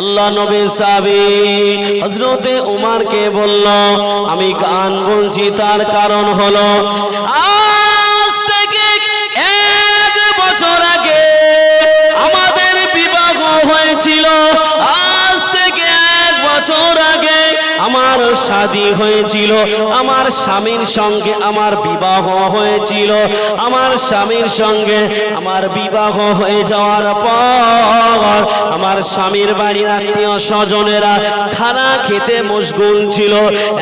আল্লাহ নবী সাবি হজরতে উমারকে বলল, আমি গান বলছি তার কারণ হলো আজ থেকে এক বছর আগে আমাদের বিবাহ হয়েছিল। আমার শাদী হয়েছিল, আমার স্বামীর সঙ্গে আমার বিবাহ হয়েছিল, আমার স্বামীর সঙ্গে আমার বিবাহ হয়ে যাওয়ার পর আমার স্বামীর বাড়ির আত্মীয় স্বজনেরা খানা খেতে মশগুল ছিল।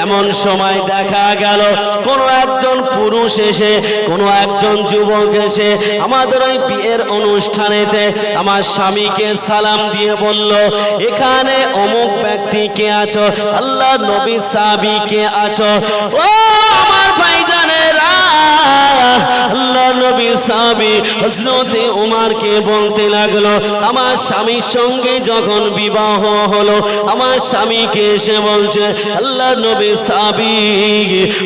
এমন সময় দেখা গেল, কোনো একজন পুরুষ এসে, কোনো একজন যুবক এসে আমাদের ওই বিয়ের অনুষ্ঠানেতে আমার স্বামীকে সালাম দিয়ে বলল, এখানে অমুক ব্যক্তি কে আছো? আল্লাহ নবী সাবিকে আছো। ও আমার ভাইজানেরা আল্লাহ নবী সাবি হজরতে উমারকে বলতে লাগল, আমার স্বামীর সঙ্গে যখন বিবাহ হলো, আমার স্বামীকে এসে বলছে, আল্লাহ নবী সাবি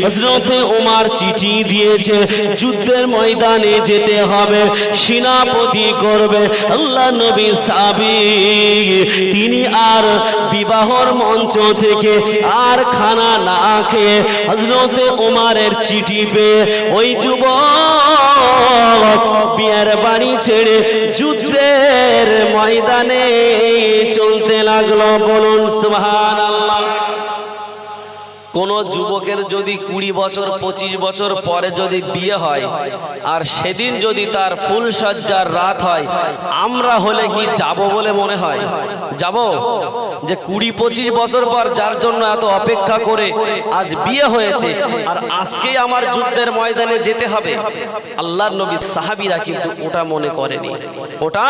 হজরতে উমার চিঠি দিয়েছে, যুদ্ধের ময়দানে যেতে হবে, সেনাপতি করবে। আল্লাহ নবী সাবি তিনি আর বিবাহর মঞ্চ থেকে আর খানা না খেয়ে হজরতে উমারের চিঠি পেয়ে ওই যুবক বিয়ের বাড়ি ছেড়ে যুদ্ধের ময়দানে চলতে লাগল। বলুন সুহান আল্লাহ কোন যুবকের যদি কুড়ি বছর, পঁচিশ বছর পরে যদি বিয়ে হয়, আর সেদিন যদি তার ফুল সজ্জার রাত হয়, আমরা হলে কি যাব বলে মনে হয়? যাব? যে কুড়ি, পঁচিশ বছর পর যার জন্য এত অপেক্ষা করে আজ বিয়ে হয়েছে, আর আজকেই আমার যুদ্ধের ময়দানে যেতে হবে। আল্লাহর নবী সাহাবিরা কিন্তু ওটা মনে করেনি। ওটা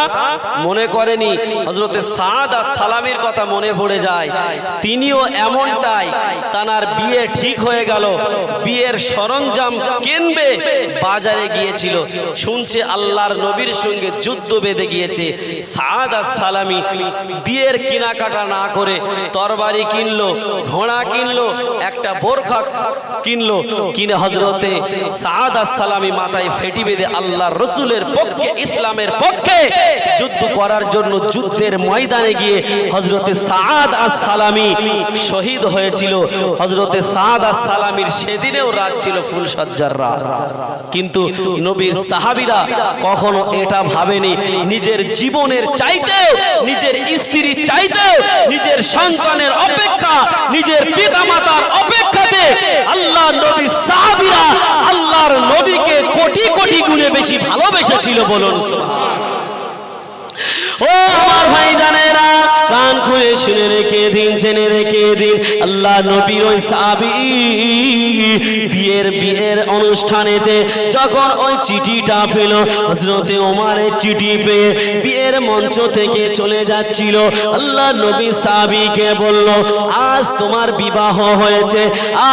মনে করেনি। হজরতে সাদ আর সালামির কথা মনে পড়ে যায়। তিনিও এমনটাই, তানার বিয়ে ঠিক হয়ে গেল। বিয়ের সরঞ্জাম কিনবে, বাজারে গিয়েছিল। শুনছে আল্লাহর নবীর সঙ্গে যুদ্ধ বেঁধে গিয়েছে। সাদ আর সালামি, বিয়ের কেনাকাটা না করে তরবারি কিনলো, ঘোড়া কিনলো, একটা বোরখা কিনলো। কিনে হজরতে সাদ আর সালামি মাথায় ফেটি বেঁধে আল্লাহর রসুলের পক্ষে, ইসলামের পক্ষে যুদ্ধ করার জন্য যুদ্ধের ময়দানে গিয়ে হজরতে সাদ আর সালামি শহীদ হয়েছিল। হজরতে সাদ আর সালামির সেদিনেও রাত ছিল ফুল সজ্জার রাত। কিন্তু নবীর সাহাবিরা কখনো এটা ভাবেনি, নিজের জীবনের চাইতেও, নিজের স্ত্রী চাইতেও, নিজের সন্তানের অপেক্ষা, নিজের পিতামাতার অপেক্ষাতে আল্লাহ নবী সাহাবিরা আল্লাহর নবীকে কোটি কোটি গুণে বেশি ভালোবেসেছিল বলুন ও আমার ভাই জানেরা কান খুলে শুনে রেখে দিন, জেনে রেখে দিন। আল্লাহ নবীর ওই সাবি বিয়ের বিয়ের অনুষ্ঠানেতে যখন ওই চিঠিটা পেল হজরতে ওমারের চিঠি পেয়ে বিয়ের মঞ্চ থেকে চলে যাচ্ছিল। আল্লাহ নবী সাবিকে বলল, আজ তোমার বিবাহ হয়েছে,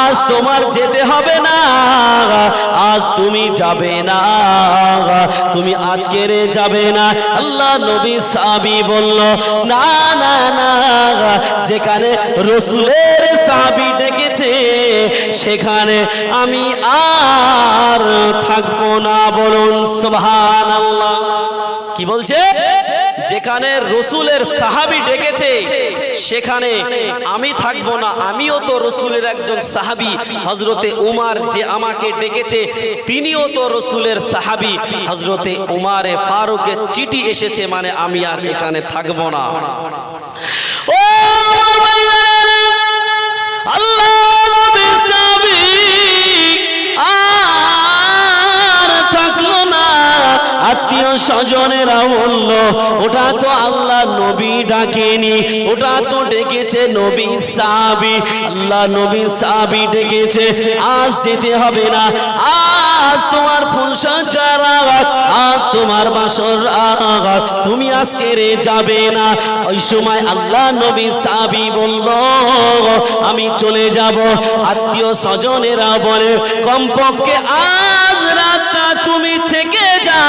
আজ তোমার যেতে হবে না, আজ তুমি যাবে না, তুমি আজকের যাবে না। আল্লাহ নবী সাবি বলল, না না যেখানে রসুলের সাবি ডেকেছে, সেখানে আমি আর থাকব না বলুন সোহান কি বলছে? যেখানে রসুলের সাহাবি ডেকেছে সেখানে আমি থাকব না। আমিও তো রসুলের একজন সাহাবি। হজরতে উমার যে আমাকে ডেকেছে, তিনিও তো রসুলের সাহাবি। হজরতে উমারে ফারুকের চিঠি এসেছে মানে আমি আর এখানে থাকব না। স্বজনেরা বলল, ওটা তো আল্লাহ নবী ডাকেনি, ওটা তো ডেকেছে নবী সাবি আল্লাহ নবী সাবি ডেকেছে, আজ যেতে হবে না। আজ তোমার ফুল সজ্জার আঘাত, আজ তোমার বাসর তুমি আজকে রে যাবে না। ওই সময় আল্লাহ নবী সাবি বলল, আমি চলে যাব। আত্মীয় স্বজনেরা বলে, কমপক্ষে আজ রাতটা তুমি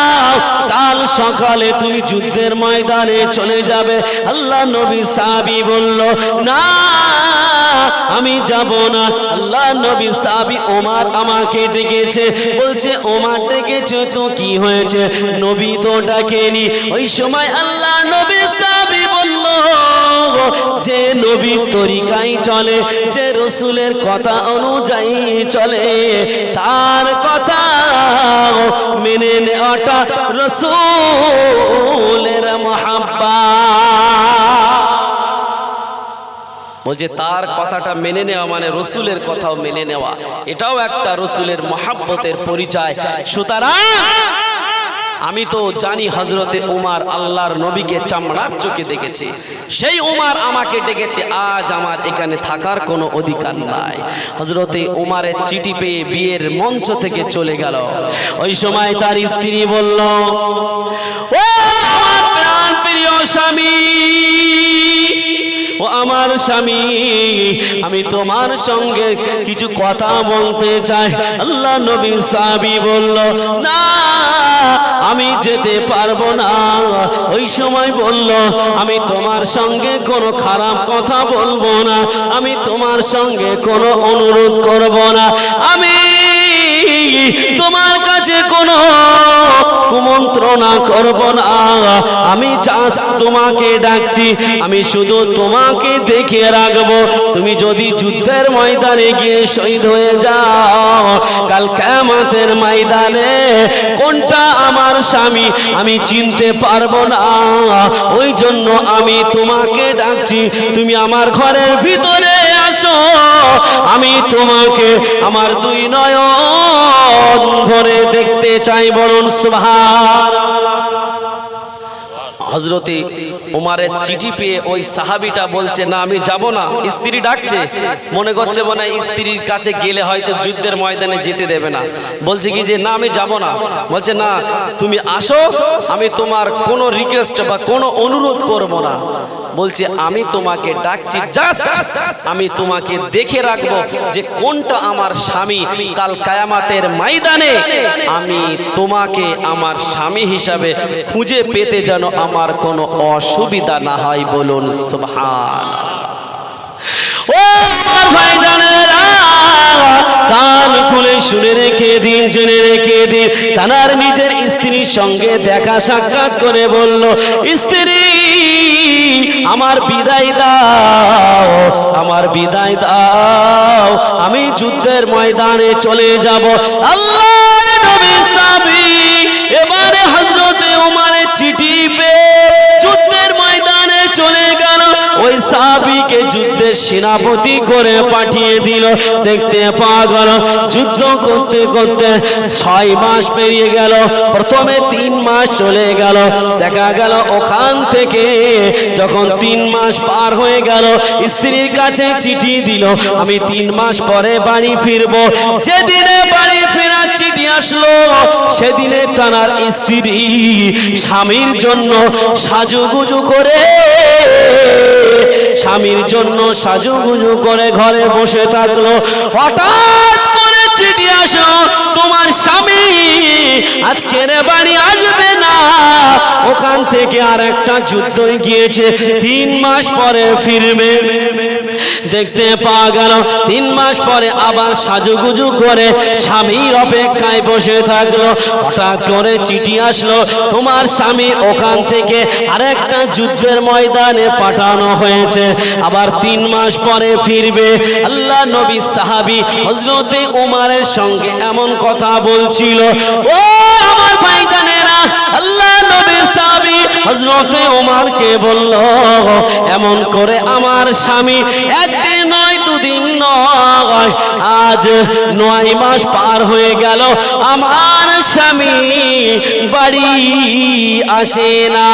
যাও। কাল সকালে তুমি যুদ্ধের ময়দানে চলে যাবে। আল্লাহ নবী সাবি বলল, না, আমি যাব না। আল্লাহ নবী সাবি ওমার আমাকে ডেকেছে। বলছে, ওমার ডেকেছে তো কি হয়েছে? নবী তো ডাকেনি। ওই সময় আল্লাহ নবী সাবি বলল, যে নবীর তরিকাই চলে, যে রসুলের কথা অনুযায়ী চলে, তার কথা মেনে নেওয়াটা রসুলের মহাব্বা। বলছে, তার কথাটা মেনে নেওয়া মানে রসুলের কথাও মেনে নেওয়া। এটাও একটা রসুলের মহাব্বতের পরিচয়। সুতরাং আমি তো জানি হজরতে উমার আল্লাহর নবীকে চামড়ার চোখে দেখেছি। সেই উমার আমাকে ডেকেছে আজ আমার এখানে থাকার কোনো অধিকার নাই। হজরতে উমারের চিঠি পেয়ে বিয়ের মঞ্চ থেকে চলে গেল। ওই সময় তার স্ত্রী বলল ও আমার প্রাণ প্রিয় স্বামী ও আমার স্বামী আমি তোমার সঙ্গে কিছু কথা বলতে চাই। আল্লাহ নবী সাবি বলল না আমি যেতে পারব না। ওই সময় বলল, আমি তোমার সঙ্গে কোনো খারাপ কথা বলব না। আমি তোমার সঙ্গে কোনো অনুরোধ করব না। আমি তোমার কাছে কোনো কুমন্ত্রণা করব না? আমি চাষ তোমাকে ডাকছি, আমি শুধু তোমাকে দেখে রাখব। তুমি যদি যুদ্ধের ময়দানে গিয়ে শহীদ হয়ে যাও, কাল কেমাতের ময়দানে কোনটা আমার স্বামী আমি চিনতে পারব না। ওই জন্য আমি তোমাকে ডাকছি, তুমি আমার ঘরের ভিতরে আসো। আমি তোমাকে, আমার দুই নয়ন ভরে দেখতে চাই বলুন সুবহান হজরতে উমারের চিঠি পেয়ে ওই সাহাবিটা বলছে, না, আমি যাব না। স্ত্রী ডাকছে, মনে করছে মনে স্ত্রীর কাছে গেলে হয়তো যুদ্ধের ময়দানে যেতে দেবে না। বলছে কি যে, না, আমি যাব না। বলছে, না, তুমি আসো, আমি তোমার কোনো রিকোয়েস্ট বা কোনো অনুরোধ করব না। বলছে, আমি তোমাকে ডাকছি আমি তোমাকে দেখে রাখব যে কোনটা আমার স্বামী কাল কায়ামাতের ময়দানে আমি তোমাকে আমার স্বামী হিসাবে খুঁজে পেতে যেন আমার কোনো অসুবিধা না হয়। বলুন সুবহান ও আমার ভাইজানেরা কান খুলে শুনে রেখে দিন, জেনে রেখে দিন। তানার নিজের স্ত্রীর সঙ্গে দেখা সাক্ষাৎ করে বলল, স্ত্রী, আমার বিদায় দাও, আমার বিদায় দাও। আমি যুদ্ধের ময়দানে চলে যাব। আল্লাহ নবী সাবি এবারে হজরতে ওমারে চিঠি পেয়ে ওই সাহাবিকে যুদ্ধের সেনাপতি করে পাঠিয়ে দিল। দেখতে পাওয়া গেল যুদ্ধ করতে করতে ছয় মাস পেরিয়ে গেল, প্রথমে তিন মাস চলে গেল। দেখা গেল ওখান থেকে যখন তিন মাস পার হয়ে গেল, স্ত্রীর কাছে চিঠি দিল, আমি তিন মাস পরে বাড়ি ফিরবো। যেদিনে বাড়ি ফেরার চিঠি আসলো, সেদিনে তার স্ত্রী স্বামীর জন্য সাজুগুজু করে স্বামীর জন্য সাজুগুজু করে ঘরে বসে থাকল। হঠাৎ করে চিঠি আসলো, তোমার স্বামী আজকের বাড়ি আসবে না। ওখান থেকে আর একটা যুদ্ধই গিয়েছে। তিন মাস পরে ফিরবে। দেখতে পাওয়া গেল, তিন মাস পরে আবার সাজুগুজু করে স্বামীর অপেক্ষায় বসে থাকল। হঠাৎ করে চিঠি আসলো, তোমার স্বামী ওখান থেকে আরেকটা যুদ্ধের ময়দানে পাঠানো হয়েছে। আবার তিন মাস পরে ফিরবে। আল্লাহ নবী সাহাবি হজরতে উমারের সঙ্গে এমন কথা বলছিল ও আমার ভাইজানেরা হজরতে ওমারকে বলল, এমন করে আমার স্বামী একদিন নয়, দুদিন নয়, আজ নয় মাস পার হয়ে গেল, আমার স্বামী বাড়ি আসে না।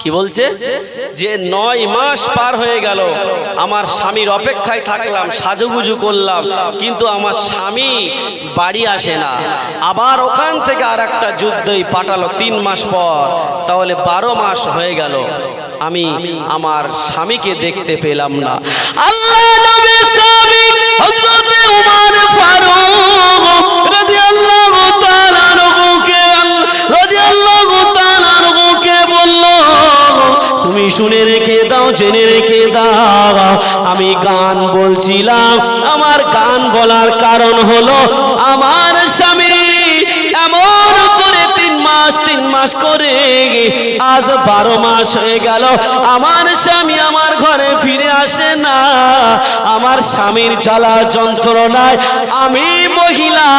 কি বলছে? যে নয় মাস পার হয়ে গেল, আমার স্বামীর অপেক্ষায় থাকলাম, সাজুগুজু করলাম, কিন্তু আমার স্বামী বাড়ি আসে না। আবার ওখান থেকে আর একটা যুদ্ধই পাঠালো তিন মাস পর, তাহলে বারো মাস হয়ে গেল। আমি আমার স্বামীকে দেখতে পেলাম না। আল্লাহ নবী হযরতে উমর ফারুক রাদিয়াল্লাহু তুমি শুনে রেখে দাও, জেনে রেখে দাও। আমি গান বলছিলাম, আমার গান বলার কারণ হলো আমার স্বামী এমন করে তিন মাস তিন মাস করে আজ বারো মাস হয়ে গেল। আমার স্বামী আমার ঘরে ফিরে আসে না। আমার স্বামীর জ্বালা যন্ত্রণায় আমি মহিলা।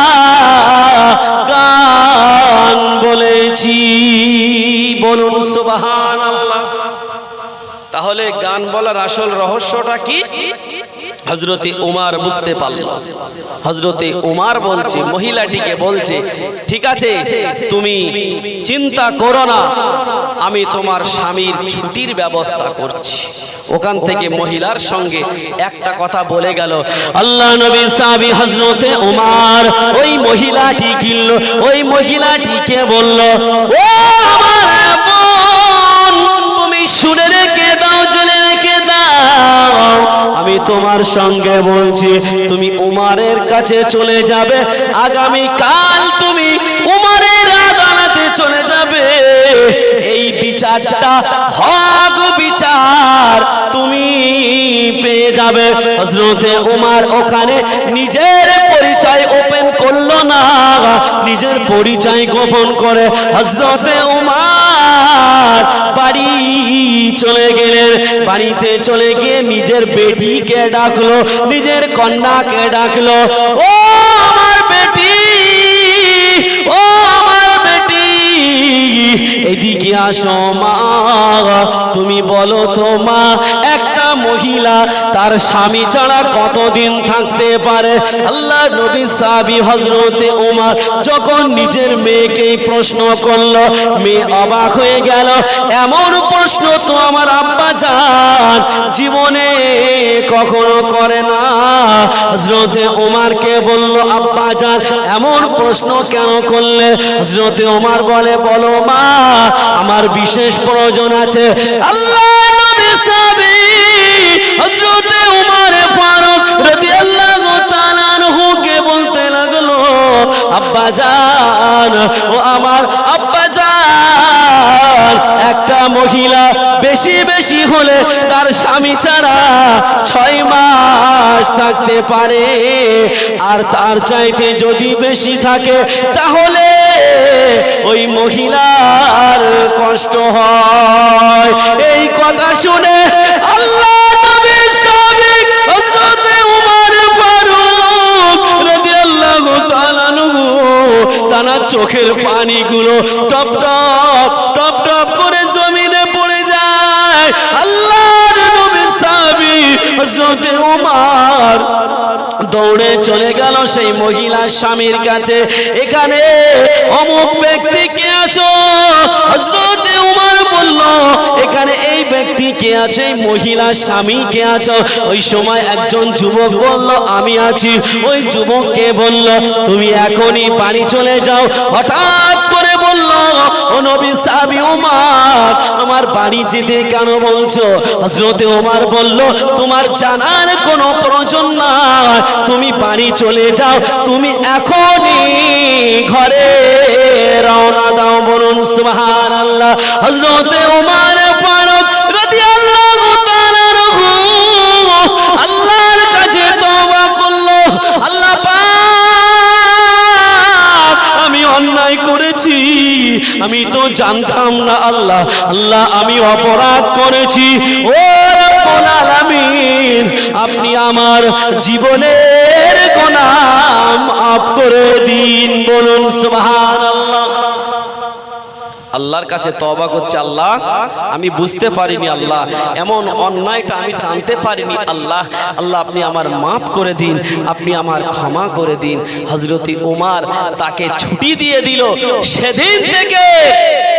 গান বলেছি, বলুন আল্লাহ তাহলে গান বলার আসল রহস্যটা কি? হজরতে উমার বুঝতে পারল। হজরতে উমার বলছে, মহিলাটিকে বলছে, ঠিক আছে, তুমি চিন্তা করো না, আমি তোমার স্বামীর ছুটির ব্যবস্থা করছি। ওখান থেকে মহিলার সঙ্গে একটা কথা বলে গেল, আল্লাহ নবী সাহাবী হজরতে উমার, ওই মহিলাটি কিনল ওই মহিলাটিকে বলল, ও আমার তুমি শুনে রেখে আমি তোমার সঙ্গে বলছি, তুমি উমারের কাছে চলে যাবে। আগামী কাল তুমি উমারের আদালতে চলে যাবে। এই বিচারটা হক বিচার তুমি পেয়ে যাবে। হজরতে উমার ওখানে নিজের পরিচয় ওপেন করল না, নিজের পরিচয় গোপন করে হজরতে বাড়ি চলে গেলেন। বাড়িতে চলে গিয়ে নিজের বেটিকে ডাকলো, নিজের কন্যাকে ডাকলো। ও আমার বেটি, ও আমার বেটি, এদিকে আসো মা, তুমি বলো তো মা মহিলা, তার স্বামী ছাড়া কতদিন থাকতে পারে? আল্লাহ নবী সাবি হজরতে উমার যখন নিজের মেয়েকে প্রশ্ন করল, মেয়ে অবাক হয়ে গেল, এমন প্রশ্ন তো আমার আব্বা যান জীবনে কখনো করে না। হজরতে উমারকে বলল, আব্বা যান এমন প্রশ্ন কেন করলে? হজরতে উমার বলে, বলো মা, আমার বিশেষ প্রয়োজন আছে। আল্লাহ নবী আব্বা জান, ও আমার আব্বা যান একটা মহিলা বেশি বেশি হলে তার স্বামী ছাড়া ছয় মাস থাকতে পারে। আর তার চাইতে যদি বেশি থাকে, তাহলে ওই মহিলার কষ্ট হয়। এই কথা শুনে আল্লাহ তার চোখের পানিগুলো টপ টপ টপ টপ করে জমিনে পড়ে যায়। আল্লাহর নবী সাহাবী হযরতে উমর দৌড়ে চলে গেল সেই মহিলার স্বামীর কাছে। এখানে অমুক ব্যক্তি কে আছো? হযরতে উমর বলল, এখানে কে আছে? এই মহিলার স্বামী কে আছো? ওই সময় একজন যুবক বলল, আমি আছি। ওই যুবককে বলল, তুমি এখনই বাড়ি চলে যাও। হঠাৎ করে বলল, ও নবী সাবি উমার, আমার বাড়ি যেতে কেন বলছো? হজরতে ওমার বলল, তোমার জানার কোনো প্রয়োজন নাই। তুমি বাড়ি চলে যাও। তুমি এখনই ঘরে রওনা দাও বলুন সুবহান আল্লাহ হজরতে ওমার করেছি? আমি তো জানতাম না আল্লাহ। আল্লাহ, আমি অপরাধ করেছি। ও আপনি আমার জীবনের গোনাম আপ করে দিন, বলুন সুবহানাল্লাহ। আল্লাহর কাছে তবা করছে, আল্লাহ, আমি বুঝতে পারিনি, আল্লাহ। এমন অন্যায়টা আমি জানতে পারিনি, আল্লাহ। আল্লাহ, আপনি আমার মাফ করে দিন, আপনি আমার ক্ষমা করে দিন। হজরতি উমার তাকে ছুটি দিয়ে দিল সেদিন থেকে।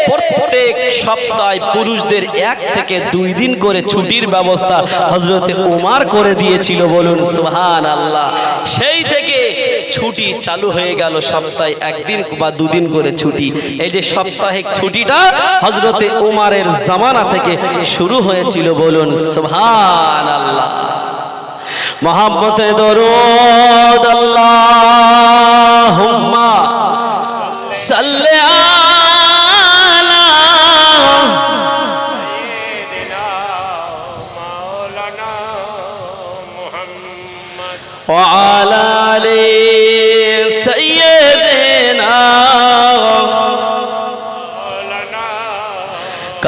প্রত্যেক সপ্তাহে পুরুষদের এক থেকে দুই দিন করে ছুটির ব্যবস্থা হজরতে উমার করে দিয়েছিল বলুন সুহান আল্লাহ সেই থেকে ছুটি চালু হয়ে গেল সপ্তাহে একদিন বা দুদিন করে ছুটি এই যে সাপ্তাহিক ছুটিটা হজরতে উমারের জামানা থেকে শুরু হয়েছিল বলুন সুহান আল্লাহ মোহাম্মতে দরুদ আল্লাহুম্মা সাল্লি আলা مولانا محمد وعلى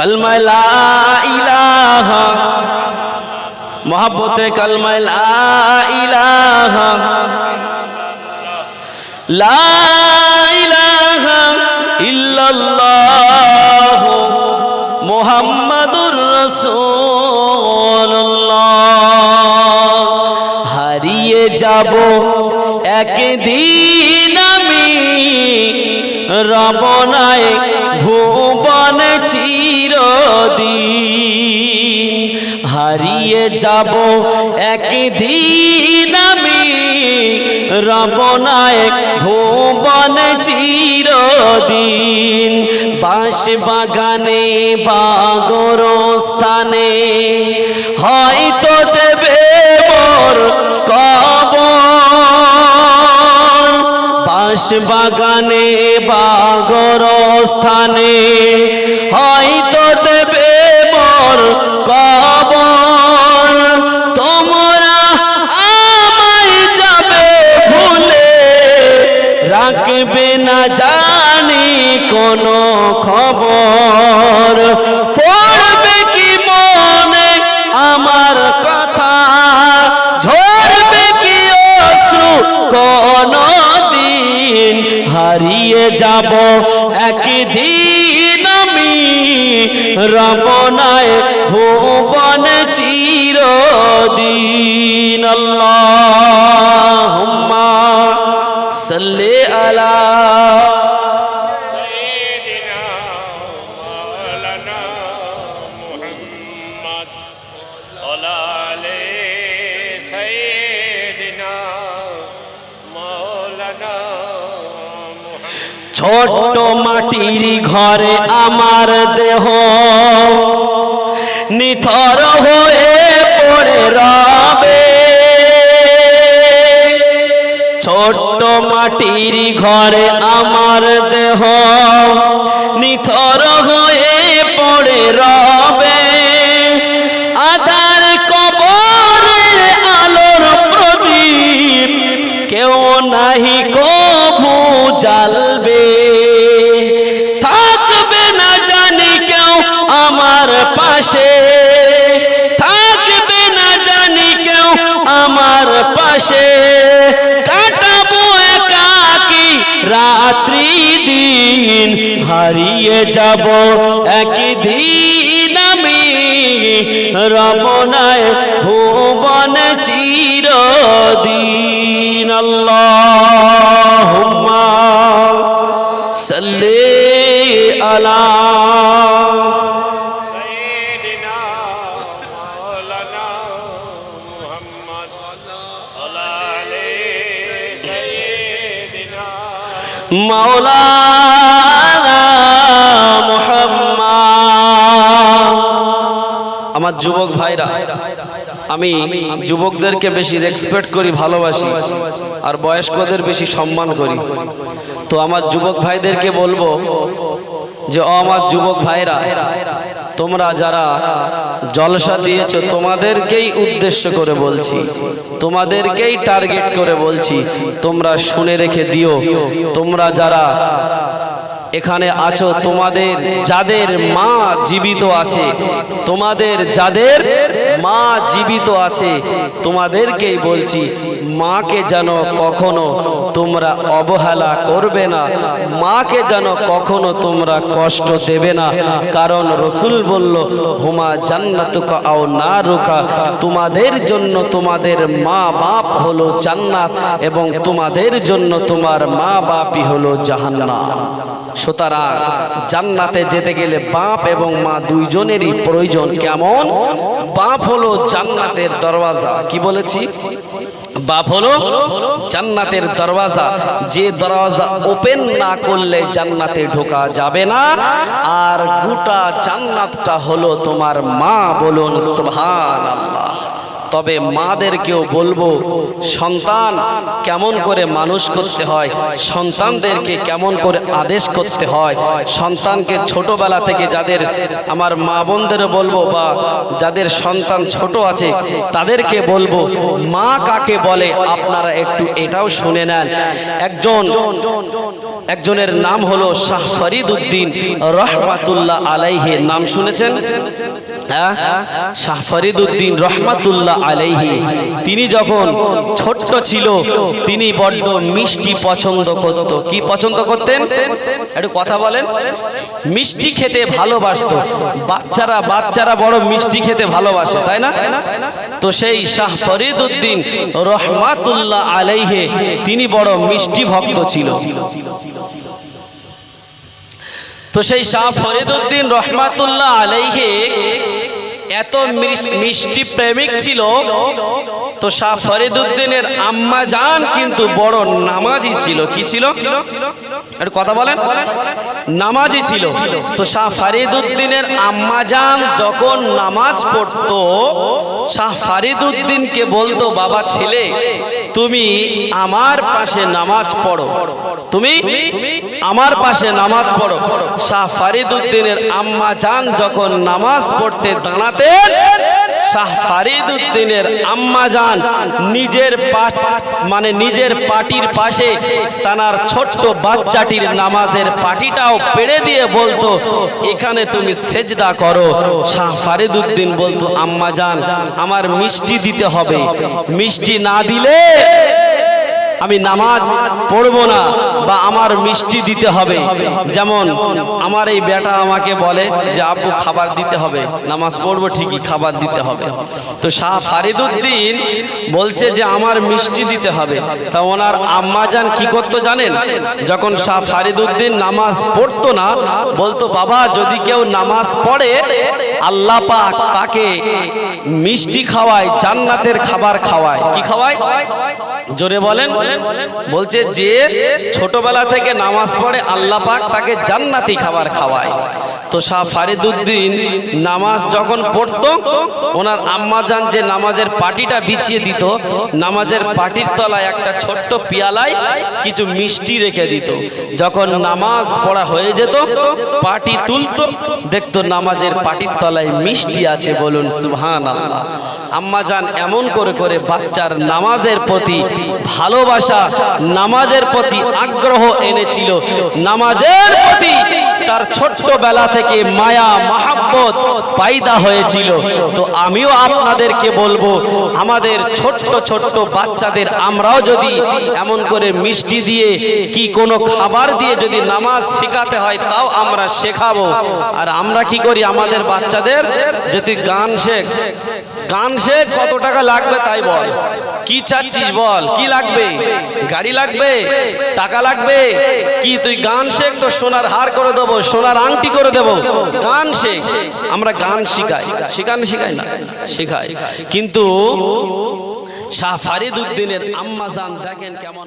কলমায় লা ইলাহা। মোহাব্বতে কলমায় লা ইলাহা। লা ইলাহা ইল্লাল্লাহ হারিয়ে যাব একদিন আমি। রবনায় ভুবন চিরদিন হারিয়ে যাব একদিন আমি রবনায় ভুবন চিরদিন বাঁশ বাগানে বাগর স্থানে হয়তো দেবে মোর বাঁশ বাগানে বাগর স্থানে হয়তো দেবে মোর কবর। তোমরা আমায় যাবে ভুলে, রাখবে না জানি কোনো খবর। হারিয়ে যাব। একদিন আমি রবনায় ভুবন চিরদিন। আল্লাহ সাল্লে আলা ছোট মাটির ঘরে আমার দেহ। নিথর হয়ে পড়ে রবে। ছোট মাটির ঘরে আমার দেহ। নিথর হয়ে পড়ে রবে। কেউ নাহি কভু জ্বালবে। থাকবে না জানি কেউ আমার পাশে। থাকবে না জানি কেউ আমার পাশে। কাটাবো একাকি রাত্রি দিন, হারিয়ে যাব একদিন। রমনায় ভুবন চিরদিন। আল্লাহ সাল্লে আলা মাওলা আমার যুবক ভাইরা, আমি যুবকদেরকে বেশি রেসপেক্ট করি, ভালোবাসি, আর বয়স্কদের বেশি সম্মান করি। তো আমার যুবক ভাইদেরকে বলব যে, ও আমার যুবক ভাইরা, তোমরা যারা জলসা দিয়েছ, তোমাদেরকেই উদ্দেশ্য করে বলছি, তোমাদেরকেই টার্গেট করে বলছি, তোমরা শুনে রেখে দিও, তোমরা যারা এখানে আছো তোমাদের, যাদের মা জীবিত আছে, তোমাদের যাদের মা জীবিত আছে, তোমাদেরকেই বলছি, মাকে যেন কখনো তোমরা অবহেলা করবে না, মাকে যেন কখনো তোমরা কষ্ট দেবে না, কারণ রসুল বলল, হুমা জান্নাতুকা আও না রুকা তোমাদের জন্য তোমাদের মা বাপ হলো জান্নাত এবং তোমাদের জন্য তোমার মা বাপই হলো জাহান্নাম। সুতরাং জান্নাতে যেতে গেলে বাপ এবং মা দুইজনেরই প্রয়োজন। কেমন? বাপ হলো জান্নাতের দরওয়াজা। কি বলেছি? বাপ হলো জান্নাতের দরওয়াজা। যে দরওয়াজা ওপেন না করলে জান্নাতে ঢোকা যাবে না। আর গোটা জান্নাতটা হলো তোমার মা বলুন সুবহান আল্লাহ তবে মাদেরকেও বলব, সন্তান কেমন করে মানুষ করতে হয়, সন্তানদেরকে কেমন করে আদেশ করতে হয়, সন্তানকে ছোটবেলা থেকে যাদের আমার মা বোনদেরও বলব বা যাদের সন্তান ছোট আছে, তাদেরকে বলব, মা কাকে বলে আপনারা একটু এটাও শুনে নেন। একজন, একজনের নাম হলো শাহ ফরিদ উদ্দিন রহমাতুল্লাহ আলাইহি। নাম শুনেছেন? হ্যাঁ? শাহ ফরিদ উদ্দিন রহমাতুল্লাহ আলাইহি। তিনি যখন ছোট্ট ছিল, তিনি বড্ড মিষ্টি পছন্দ করত। কি পছন্দ করতেন? একটু কথা বলেন। মিষ্টি খেতে ভালোবাসতো। বাচ্চারা বাচ্চারা বড় মিষ্টি খেতে ভালোবাসে, তাই না? তো সেই শাহ ফরিদ উদ্দিন রহমাতুল্লাহ আলাইহে, তিনি বড় মিষ্টি ভক্ত ছিল। তো সেই শাহ ফরিদুদ্দিন রহমাতুল্লাহ আলাইহে এত মিষ্টি প্রেমিক ছিল তো শাহ ফরিদুদ্দিনের আম্মা জান কিন্তু বড় নামাজি ছিল। কি ছিল? একটু কথা বলেন। নামাজি ছিল। তো শাহ ফরিদুদ্দিনের আম্মা জান যখন নামাজ পড়তো, শাহ ফরিদুদ্দিনকে বলতো, বাবা ছেলে, তুমি আমার পাশে নামাজ পড়ো। তুমি আমার পাশে নামাজ পড়ো। শাহ ফারিদুদ্দিনের আম্মা জান যখন নামাজ পড়তে দাঁড়াতেন শাহ ফারিদুদ্দিনের আম্মা জান নিজের মানে নিজের পাটির পাশে তানার ছোট্ট বাচ্চাটির নামাজের পাটিটাও পেড়ে দিয়ে বলতো, এখানে তুমি সেজদা করো। শাহ ফারিদুদ্দিন বলতো, আম্মা জান, আমার মিষ্টি দিতে হবে। মিষ্টি না দিলে আমি নামাজ পড়ব না বা আমার মিষ্টি দিতে হবে। যেমন আমার এই বেটা আমাকে বলে যে আপু খাবার দিতে হবে। নামাজ পড়ব, ঠিকই খাবার দিতে হবে। তো শাহ ফারিদুদ্দিন বলছে যে, আমার মিষ্টি দিতে হবে। তা ওনার আম্মাজান কি করতো জানেন? যখন শাহ ফারিদুদ্দিন নামাজ পড়তো না, বলতো, বাবা, যদি কেউ নামাজ পড়ে, আল্লাহ পাক তাকে মিষ্টি খাওয়ায়, জান্নাতের খাবার খাওয়ায়। কি খাওয়ায়? জোরে বলেন। বলছে যে ছোটবেলা থেকে নামাজ পড়ে আল্লাহ পাক তাকে জান্নাতি খাবার খাওয়ায়। তো শাহ ফারিদুদ্দিন নামাজ যখন পড়তো, ওনার আম্মা যান যে নামাজের পাটিটা বিছিয়ে দিত, নামাজের পাটির তলায় একটা ছোট্ট পিয়ালায় কিছু মিষ্টি রেখে দিত। যখন নামাজ পড়া হয়ে যেত, পাটি তুলতো, দেখতো নামাজের পাটির তলায় মিষ্টি আছে বলুন সুবহান আল্লাহ আম্মা যান এমন করে করে বাচ্চার নামাজের প্রতি ভালোবাসা, নামাজের প্রতি আগ্রহ এনেছিল। নামাজের প্রতি তার ছোট্টবেলা থেকে মায়া, মাহাব্বত পায়দা হয়েছিল। তো আমিও আপনাদেরকে বলব, আমাদের ছোট্ট ছোট্ট বাচ্চাদের আমরাও যদি এমন করে মিষ্টি দিয়ে, কি কোনো খাবার দিয়ে যদি নামাজ শেখাতে হয়, তাও আমরা শেখাবো। আর আমরা কি করি, আমাদের বাচ্চাদের যদি গান শেখ গান শেখ, কত টাকা লাগবে তাই বল। কি চাচ্ছিস বল, কি লাগবে? গাড়ি লাগবে? টাকা লাগবে? কি তুই গান শেখ তো সোনার হার করে দেবো। সোনার আংটি করে দেব। গান শেখ আমরা গান শিখাই। শিখান শিখাই না, শিখাই। কিন্তু শাহ ফারিদ উদ্দিনের আম্মা জান দেখেন কেমন